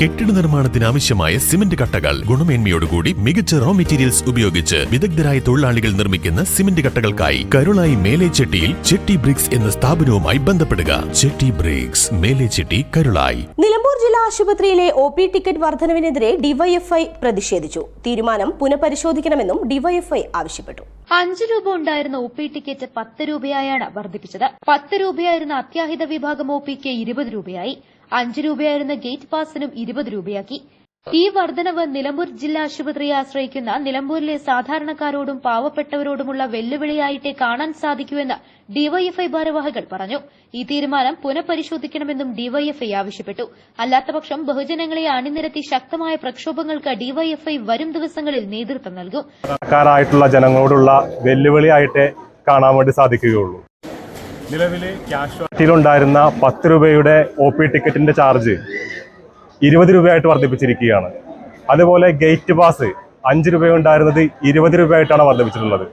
കെട്ടിട നിർമ്മാണത്തിന് ആവശ്യമായ സിമന്റ് കട്ടകൾ. ഗുണമേന്മയോടുകൂടി മികച്ച റോ മെറ്റീരിയൽസ് ഉപയോഗിച്ച് വിദഗ്ധരായ തൊഴിലാളികൾ നിർമ്മിക്കുന്ന സിമന്റ് കട്ടകൾക്കായി കരുളായി മേലേച്ചെട്ടിയിൽ ചെട്ടി ബ്രിക്സ് എന്ന സ്ഥാപനവുമായി ബന്ധപ്പെടുക. ചെട്ടി ബ്രിക്സ് മേലേച്ചെട്ടി കരുളായി. നിലമ്പൂർ ജില്ലാ ആശുപത്രിയിലെ ഒ പി ടിക്കറ്റ് വർധനവിനെതിരെ ഡിവൈഎഫ്ഐ പ്രതിഷേധിച്ചു. തീരുമാനം പുനഃപരിശോധിക്കണമെന്നും ഡിവൈഎഫ്ഐ ആവശ്യപ്പെട്ടു. അഞ്ച് രൂപ ഉണ്ടായിരുന്ന ഒ പി ടിക്കറ്റ് പത്ത് രൂപയായാണ് വർദ്ധിപ്പിച്ചത്. പത്ത് രൂപയായിരുന്ന അത്യാഹിത വിഭാഗം ഒ പിക്ക് ഇരുപത് രൂപയായി. അഞ്ച് രൂപയായിരുന്ന ഗേറ്റ് പാസിനും ഇരുപത് രൂപയാക്കി. ഈ വർധനവ് നിലമ്പൂർ ജില്ലാ ആശുപത്രിയെ ആശ്രയിക്കുന്ന നിലമ്പൂരിലെ സാധാരണക്കാരോടും പാവപ്പെട്ടവരോടുമുള്ള വെല്ലുവിളിയായിട്ടേ കാണാൻ സാധിക്കൂവെന്ന് ഡിവൈഎഫ്ഐ ഭാരവാഹികൾ പറഞ്ഞു. ഈ തീരുമാനം പുനഃപരിശോധിക്കണമെന്നും ഡിവൈഎഫ്ഐ ആവശ്യപ്പെട്ടു. അല്ലാത്തപക്ഷം ബഹുജനങ്ങളെ അണിനിരത്തി ശക്തമായ പ്രക്ഷോഭങ്ങൾക്ക് ഡിവൈഎഫ്ഐ വരും ദിവസങ്ങളിൽ നേതൃത്വം നൽകും. ജനങ്ങളോടുള്ള വെല്ലുവിളിയായിട്ടേ കാണാൻ വേണ്ടി സാധിക്കുകയുള്ളൂ. നിലവിൽ ക്യാഷ്വാലിറ്റിയിലുണ്ടായിരുന്ന പത്ത് രൂപയുടെ ഒ പി ടിക്കറ്റിന്റെ ചാർജ് ഇരുപത് രൂപയായിട്ട് വർദ്ധിപ്പിച്ചിരിക്കുകയാണ്. അതുപോലെ ഗേറ്റ് പാസ് അഞ്ച് രൂപയുണ്ടായിരുന്നത് ഇരുപത് രൂപയായിട്ടാണ് വർദ്ധിപ്പിച്ചിട്ടുള്ളത്.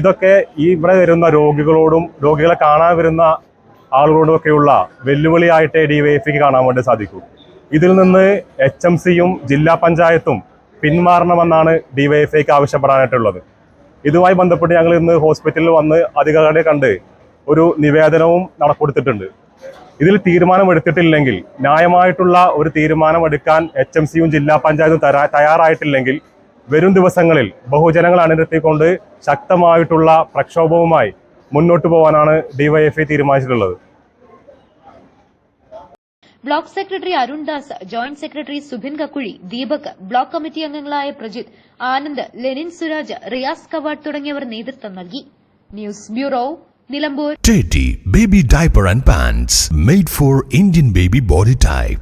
ഇതൊക്കെ ഈ ഇവിടെ വരുന്ന രോഗികളോടും രോഗികളെ കാണാൻ വരുന്ന ആളുകളോടും ഒക്കെയുള്ള വൈ എഫിക്ക് കാണാൻ വേണ്ടി സാധിക്കും. ഇതിൽ നിന്ന് എച്ച് എം സിയും ജില്ലാ പഞ്ചായത്തും പിന്മാറണമെന്നാണ് ഡി വൈഎഫ്ഐക്ക് ആവശ്യപ്പെടാനായിട്ടുള്ളത്. ഇതുമായി ബന്ധപ്പെട്ട് ഞങ്ങൾ ഇന്ന് ഹോസ്പിറ്റലിൽ വന്ന് അധികാരികളെ കണ്ട് ഒരു നിവേദനവും നടക്കൊടുത്തിട്ടുണ്ട് ഇതിൽ തീരുമാനമെടുത്തിട്ടില്ലെങ്കിൽ ന്യായമായിട്ടുള്ള ഒരു തീരുമാനമെടുക്കാൻ എച്ച് എം സിയും ജില്ലാ പഞ്ചായത്തും തയ്യാറായിട്ടില്ലെങ്കിൽ വരും ദിവസങ്ങളിൽ ബഹുജനങ്ങൾ അണിനിരത്തിക്കൊണ്ട് ശക്തമായിട്ടുള്ള പ്രക്ഷോഭവുമായി മുന്നോട്ട് പോകാനാണ് ഡിവൈഎഫ്ഐ തീരുമാനിച്ചിട്ടുള്ളത്. Block secretary Arun Das joint secretary Subin Kakkuzhi Deepak block committee അംഗങ്ങളായ പ്രജിത് ആനന്ദ് ലെനിൻ സുരാജ് റിയാസ് കവാഡ് തുടങ്ങിയവർ നേതൃത്വം നൽകി. News bureau Nilambur Teddy Baby Diaper and Pants made for Indian baby body type.